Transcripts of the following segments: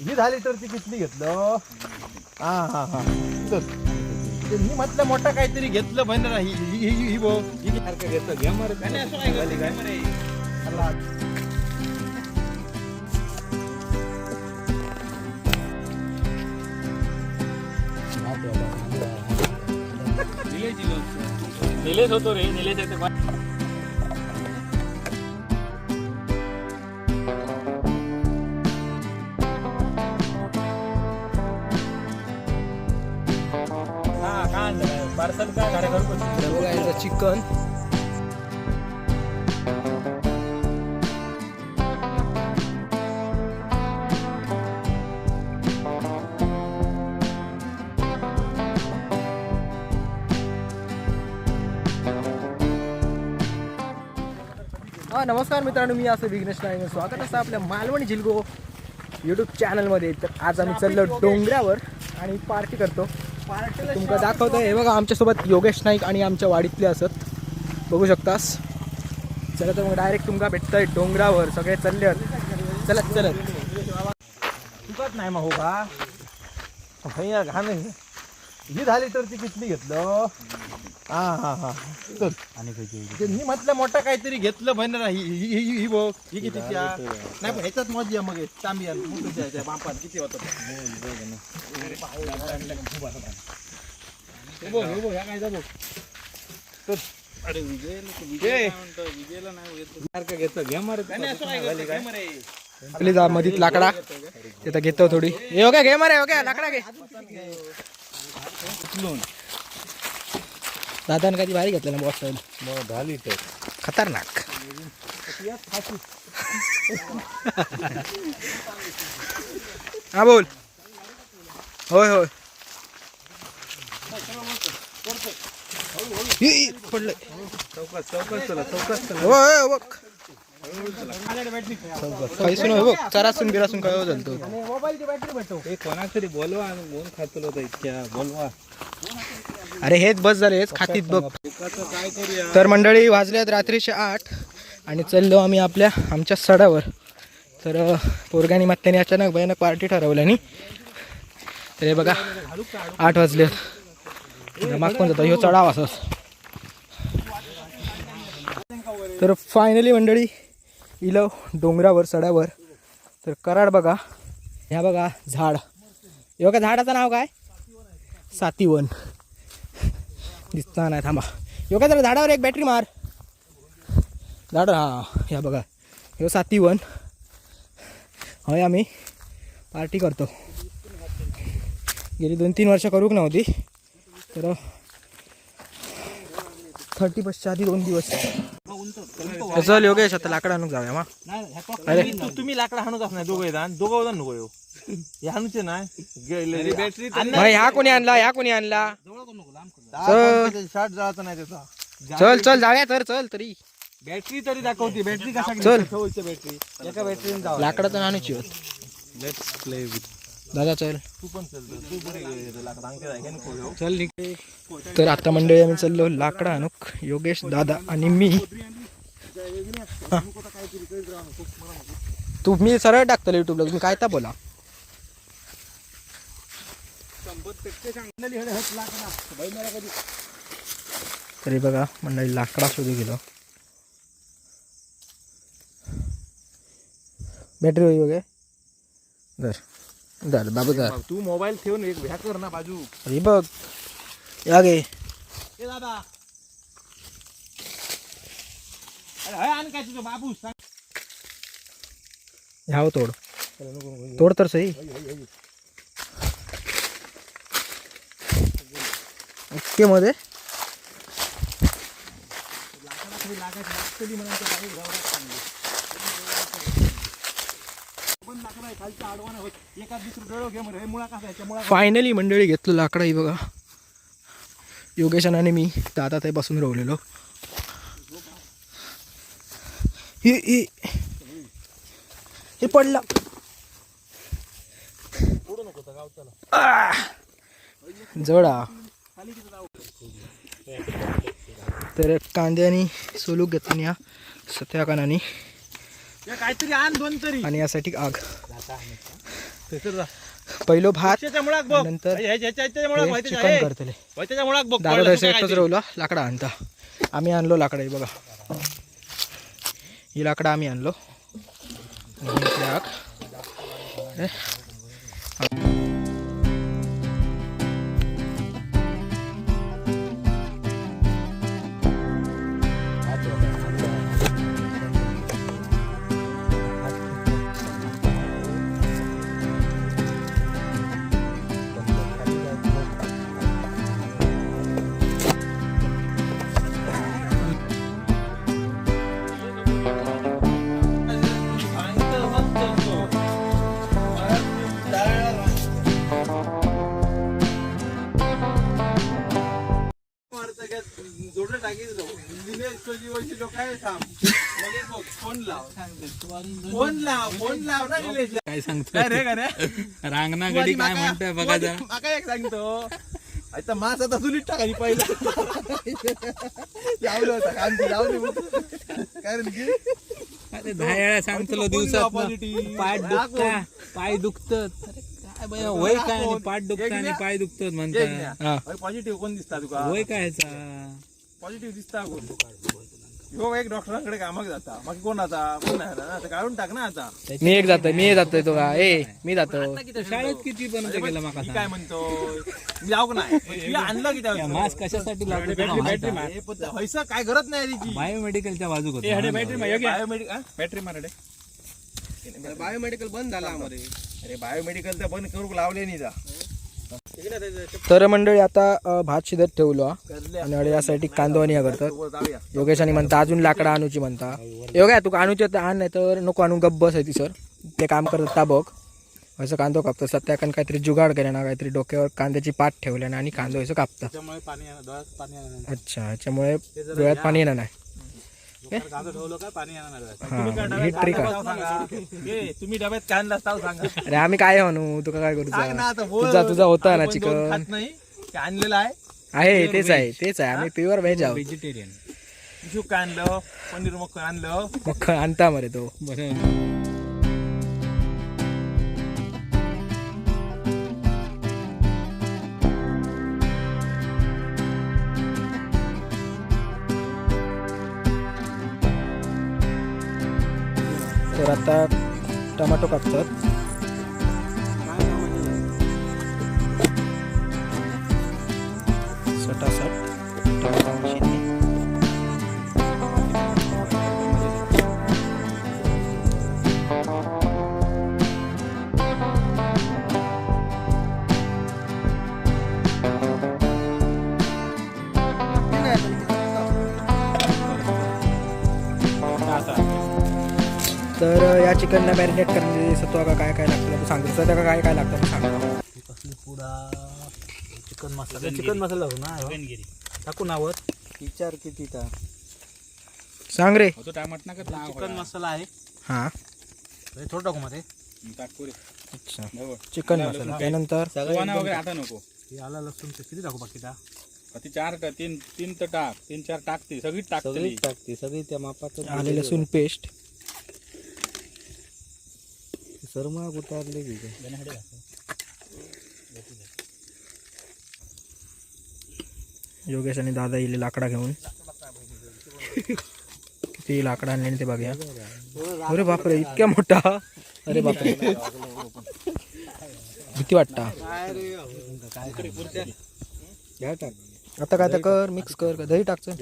ही दहा लिटरची कितली घेतलं. हा हा हा. मी म्हटलं मोठा काहीतरी घेतलं बन ना ही ही ही ही बघ. ही सारखं घेतलं? घे मर. निलेश होतो रे. निलेश येते. चिकन. नमस्कार मित्रांनो मी असं विघ्नेश नाईक स्वागत असं आपल्या मालवणी झिलगो यूट्यूब चॅनलमध्ये तर आज आम्ही चाललो डोंगरावर आणि पार्टी करतो. तुमका दाखवतो हे बघा आमच्यासोबत योगेश नाईक आणि आमच्या वाडीतले असत. बघू शकतास. चला तर मग डायरेक्ट तुमका भेटतंय डोंगरावर. सगळे चालले आहेत. चलत चलत तुकाच नाही मग हो का भैया घाण आहे. झाली तर ती कितली घेतलं? हा हा हा. चल. आणि ते मी म्हटलं मोठा काहीतरी घेतलं बन ना ही ही ही ही बघ ही कितीच्या नाही पण ह्याच्यात मजा मग तांबी आण, मोठं द्यायचं आहे, बापान किती होतं? हे बघ, हे बघ, ह्या काय जा बघ. अरे विजय विजयला नाही मार आपली जा मधीत लाकडा. तिथं घेतो थोडी. हे हो घे मारे हो लाकडा घे. दादाने कधी भारी घेतलं ना बॉस स्टाईल दहा लिटर खतरनाक. हा बोल. होय होय. पडलंय. चौकात चौकात चला चौकात चला होय बघ. बघ चरासून बिरासून काय झालं तो? मोबाईलची बॅटरी भेटतो हे कोणाक तरी बोलवा आणि बोन खातलो होता इतक्या बोलवा. अरे हेच बस झाले हेच खातीत बघ. तर मंडळी वाजल्यात रात्रीचे आठ आणि चाललो आम्ही आपल्या आमच्या सडावर. तर पोरगानी मात्याने अचानक भयानक पार्टी ठरवल्यानी तर हे बघा आठ वाजले. माग पण जातो? ह्यो चढाव असंच तर फायनली मंडळी इलो डोंगरावर सड्यावर तर कराड बघा. ह्या बघा झाड. हे बघा झाडाचं नाव काय? सातीवन. दिसता नाही थांबा. यो काय जरा झाडावर एक बॅटरी मार. झाड हा ह्या बघा. ह्यो साती वन. होय आम्ही पार्टी करतो. गेली दोन तीन वर्ष करूक नव्हती. तर थर्टी बसच्या आधी दोन दिवस. चल योगेश आता लाकडा आणून जाऊया मा. अरे तुम्ही लाकडा हाणूच असणार दोघं येतात दोघं नको येऊ. बॅटरी मग ह्या कोणी आणला? ह्या कोणी आणला? शॉर्ट जायचं नाही त्याचा. चल चल जाऊया तर चल तरी. बॅटरी तरी दाखवते. बॅटरी कसा चल. बॅटरी एका बॅटरीने जाऊ लाकडाचं आणूची लेट्स प्ले विथ दादा चल. तू पण चल तू पुढे घे चल निघ. तर आता मंडळी आम्ही चाललो लाकडा आणूक. योगेश दादा आणि मी. हा. तू मी सरळ टाकतो युट्यूबला तुम्ही काय ता बोला. तरी बघा मंडळी लाकडा शोधू गेलो. बॅटरी होई वगैरे धर. धर बाबू धर. तू मोबाईल ठेवून एक भ्या कर ना बाजू. अरे बघ. या गे. दादा. हय काय तुझं बाबू सांग. ह्याव तोड. तोड तर सही. ओके मध्ये फायनली मंडळी घेतलं लाकडाही बघा. योगेश आणि मी दादा ते बसून राहिलेलो ही पडलं. हे पडला जडा तर कांद्यानी सोलूक घेतली या सत्या कानानी काहीतरी आण दोन तरी. आणि यासाठी आग. पहिलो भात नंतर चिकन करतले. दादा एकटंच राहिलो लाकडा आणता. आम्ही आणलो लाकडा हे बघा. ही लाकडा आम्ही आणलो. आग. फोन लाव फोन लाव ना निलेशला. काय सांगतो काय रे? रांगणा गडी काय म्हणतोय बघा जरा. माका एक सांगतो. आता मास आता चुलीत टाकायची पहिला. लावलं होता कांदी लावली. कारण की अरे दहा वेळा सांगतो दिवसात? पाय दुखता पाय बाया, वय काय आणि पाठ दुखता आणि पाय दुखतात म्हणतात. पॉझिटिव्ह कोण दिसता तुका? वय काय पॉझिटिव्ह दिसता कोण? हो एक डॉक्टरांकडे कामाक जाता. मग कोण आता? कोण आहे ना? आता काढून टाक ना आता. मी एक जातोय मी जातोय तो का ए मी जातो. शाळेत किती पर्यंत गेला माका मी? काय म्हणतो? मी जाऊ का नाही? तुला आणलं की त्या मास्क कशासाठी माहीत आहे? पैसा काय गरज नाही बायोमेडिकलच्या बाजूक होतं. बॅटरी मारडे बायोमेडिकल बंद झाला आम्हाला अरे बायोमेडिकल तर बंद करू लावले नाही जा. तर मंडळी आता भात शिजत ठेवलो हा. आणि अडे यासाठी कांदो आणि ह्या करतात. जाऊया योगेशाने म्हणता अजून लाकडा आणूची म्हणता. योग्या तू आणूची तर आण नाही तर नको आणू गप्प बस आहे ती सर. ते काम करतात ता बघ. असं कांदो कापतात सत्याकन काहीतरी जुगाड केला ना काहीतरी डोक्यावर कांद्याची पात ठेवल्या ना आणि कांदो असं कापतात. नाही. अच्छा ह्याच्यामुळे डोळ्यात पाणी येणार नाही. तुम्ही डब्यात काय आणला असता सांगा? अरे आम्ही काय म्हणू? तुका काय करू सांग ना आता बोल. तुझा तुझा होता ना चिकन. खात नाही. ते आणलेलं आहे. आहे तेच आहे तेच आहे. आम्ही प्युअर व्हेज आहोत. व्हेजिटेरियन शुक आणलं? पनीर मक्खन आणलं? मग आणता मरे तो. बरं. तर आता टमाटो कापतात तर या चिकनला मॅरिनेट करण्यासाठी सत्वा का काय काय लागतं? तू सांगतो सध्या का काय काय लागतं? तू सांगतो चिकन मसाला. चिकन मसाला ना टाकू नावर विचार किती का सांग रे. तो टमाट नका चिकन मसाला आहे. हां. थोडं टाकू मध्ये. अच्छा. चिकन मसाला. त्यानंतर? वगैरे आता नको. आला लसूण किती टाकू बाकी ती? चार टा- तीन तीन तर टाक. तीन चार टाकते. सगळी टाकते. टाकते. सगळी त्या मापात आले लसूण पेस्ट सरमा उतारले की योगेश आणि दादा येईल लाकडा घेऊन. किती लाकडा आणले ते बघूया अरे बापरे इतक्या मोठा. अरे बापरे. भीती वाटता. आता काय तर कर मिक्स कर का दही टाकचं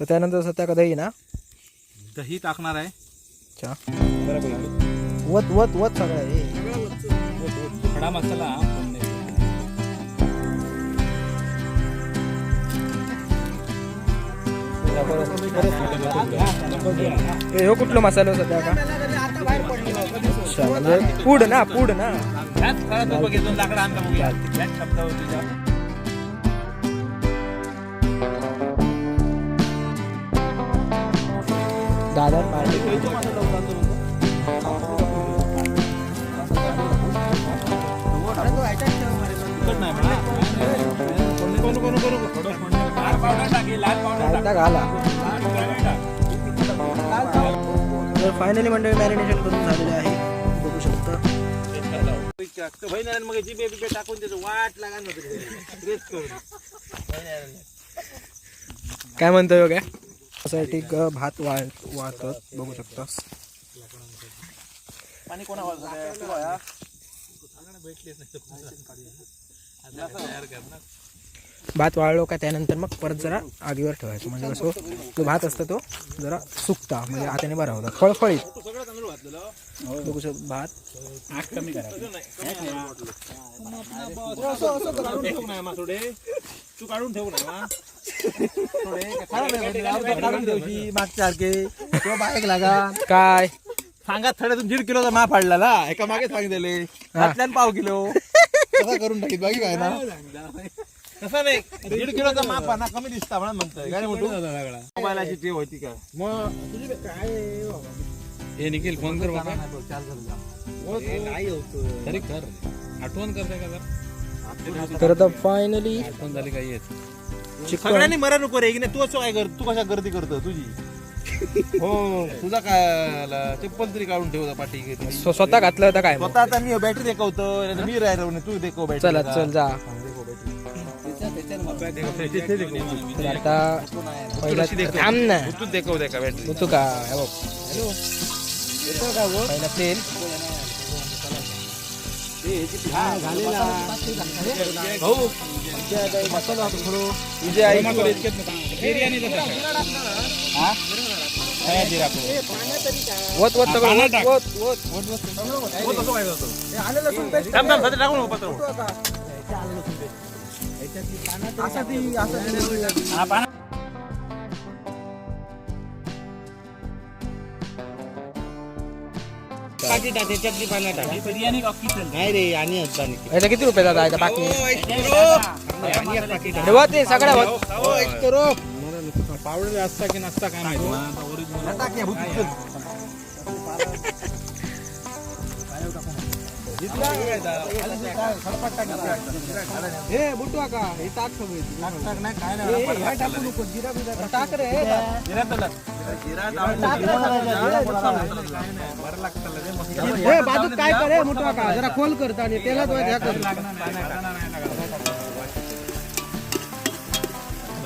तर त्यानंतर सध्या का दही ना? दही टाकणार आहे. अच्छा. वत वत वत सगळं हे खडा मसाला हे कुठलो मसालो सध्या का? अच्छा म्हणजे पूड ना पूड ना. दादा पार्टी तर फायनली मंडळी मॅरिनेशन करून झालेले आहे. बघू शकता. पिक्का तो बहिणी मग जिबे बिबे टाकून त्याचं वाट लागा नव्हतं काय म्हणतोय काय त्यासाठी भात वाळ वाळतात. बघू शकतास पाणी कोणा भेटलेच नाही भात वाळलो का त्यानंतर मग परत जरा आगीवर ठेवायचं. म्हणजे कसं जो भात असतो तो जरा सुकता म्हणजे हाताने बरा होता. फळफळीत बघू भात. तू काढून ठेवू मागच्या सारखे लागा काय? सांगा थड्यातून दीड किलोचा माप फाडला ना एका मागे सांगितले पाव किलो. करून टाकीत. बाकी काय ना? तसं नाही. दीड किलोचा माप ना कमी दिसता म्हणून म्हणतोय. काय मोबाईलाची टेव होती का? मग हे निखिल फोन कर बाबा. नाही होतं तरी कर. आठवण करते का जर. तर आता फायनली आठवण झाली काही येत? सगळ्यांनी मरा नको रे की नाही तू असं काय कर तू कशा गर्दी करतो तुझी? हो तुझा काय ला, चप्पल तरी काढून ठेवता पाठी स्वतः घातलं होतं काय मग? स्वतः आता मी बॅटरी देखवतो मी राहिलो तू देखव बॅटरी चला चल जा. तर आता पहिला थांब ना. तू देखव दे का बॅटरी तू का? हे. बघ पहिला तेल भाऊ तुझे आई वत वत सगळं. वत वत. वत थांब सध्या टाकू नको पत्र नाही रे आणि याचा किती रुपये दादा याचा बाकी? ते सगळं वत पावडर असता की नसता काय माहिती? हे बुटू का? हे टाक सगळे. टाकू नको. जिरा बिरा टाक. रे. हे बाजूत काय करे मोठा का? जरा खोल करता आणि तेलात ह्या कर.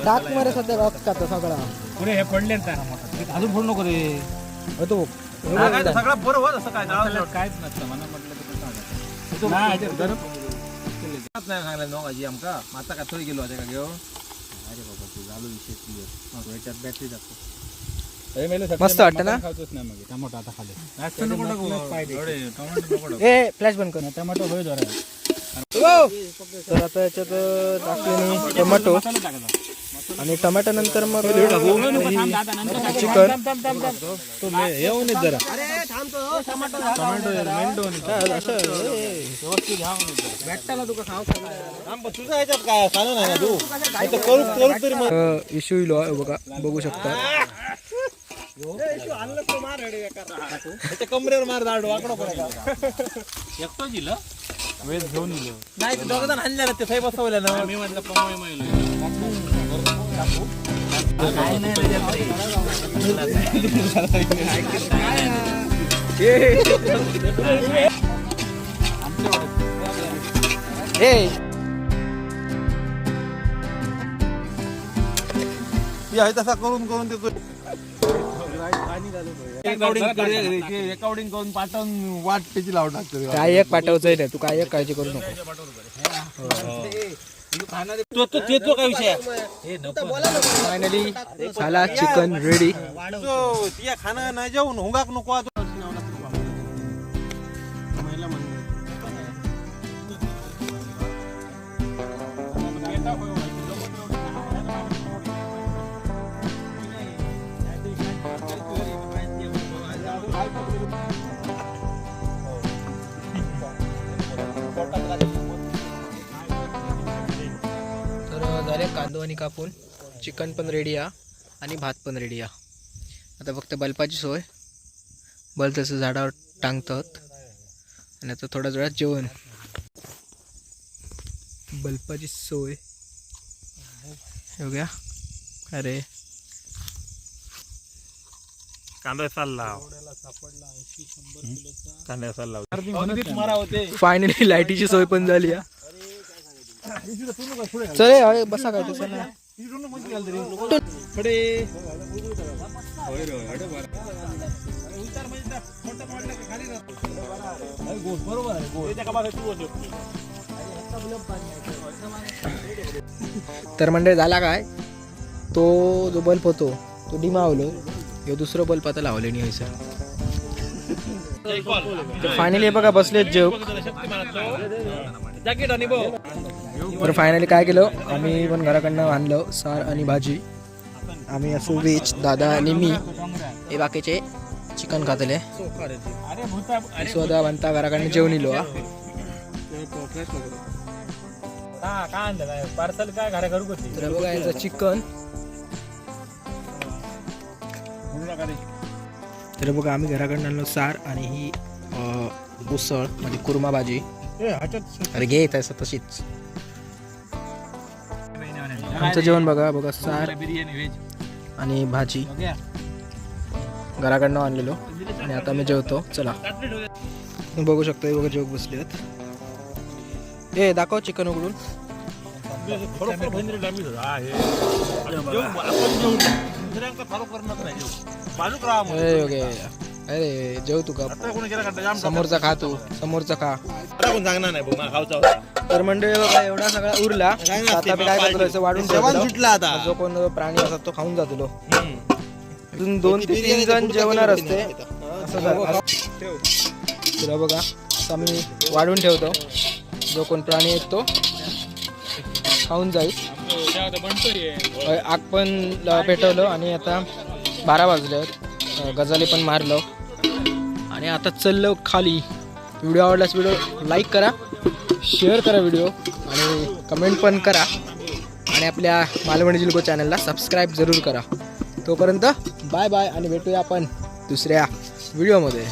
टाक मारे सध्या रॉक का तो सगळा. पुढे हे पडले अजून फोन नको रे. हो तो सगळं बरोबर असं काय? काहीच नसतं की नाही सांगलं नो आजी आमका आता का थोडी गेलो अरे बाबा तू झालो विषय क्लिअर याच्यात बॅटरी जातो मस्त वाटतं ना? नाही मग टमाटो आता खाले ए फ्लॅश बंद कर. टमाटो होय जरा तर आता याच्यात टाकले टोमॅटो. आणि टोमॅटो नंतर मग चिकन. येऊन येत जरा. तुझा ह्याच्यात काय सांगू नाही ना तू? नाही तर करू करू? तरी मग. इश्यू येईल हो, बघा बघू शकता. कमरेवर मार दाडू आकडो एकटो दिलं? वेळ घेऊन दिलं. नाही दोघं जण आणले ते साहेब बसवलं ना. मी म्हटलं पमोय मैलो ए हे आहे तसा करून करून देतो रेकॉर्डिंग करून पाठवून वाट त्याची लावून टाकतो काय एक पाठवायचं नाही तू काय एक काळजी करू नको. तो तो काय विषय फायनली झाला चिकन रेडी तो तिया खाणं नाही जाऊन हुंगाक नको कांदो आणि कापून चिकन पण रेडी आहे आणि भात पण आहे. आता फक्त बल्बाची सोय. बल्ब तसं झाडावर टांगतात. आणि आता थोड्या वेळात जेवण. बल्बाची सोय. हे बघा अरे. कांदा चालला. कांदा चालला. मारा होते फायनली लाईटीची सोय पण झाली हा. चल बसा काय नाही तर म्हणजे झाला काय? तो जो बल्ब होतो तो डिमावलो. ह्यो दुसरं बल्ब आता लावले नाही व्हायचा फायनली बघा बसलेत जेव जॅकेट आणि बो तर फायनली काय केलं? आम्ही पण घराकडनं आणलं सार आणि भाजी. आम्ही असो वेज दादा आणि मी. हे बाकीचे चिकन खातले. स्वतः बनता घराकडनं जेवण इलो हा. पार्सल काय घरा करू तर बघा चिकन तर बघा आम्ही घराकडनं आणलो सार आणि ही उसळ म्हणजे कुर्मा भाजी. अरे घे तशीच. आमचं जेवण बघा बघा सार. आणि भाजी. घराकडनं आणलेलो. आणि आता मी जेवतो. चला. तुम्ही बघू शकता हे बघा जेवक बसले आहेत. ए दाखव चिकन उघडून जेवू, जेवू. जेवू. अरे जेव तू का? समोरचा खा तू. समोरचा खा. सांगणार नाही तर म्हणजे बघा एवढा सगळा उरला. आता मी काय करतो असं वाढून. सुटला आता. जो कोण प्राणी असतात तो खाऊन जातो. अजून दोन ते तीन जण जेवणार असते. असं जर- तुला बघा असं मी वाढून ठेवतो. जो कोण प्राणी आहेत तो खाऊन जाईल. आग पण पेटवलं आणि आता बारा वाजले गजाली पण मारलं. आणि आता चाललो खाली. व्हिडिओ आवडल्यास व्हिडिओ लाईक करा. शेअर करा व्हिडिओ आणि कमेंट पण करा. आणि आपल्या मालवणी जिल्को चॅनलला सबस्क्राईब जरूर करा. तोपर्यंत बाय बाय आणि भेटूया आपण दुसऱ्या व्हिडिओमध्ये.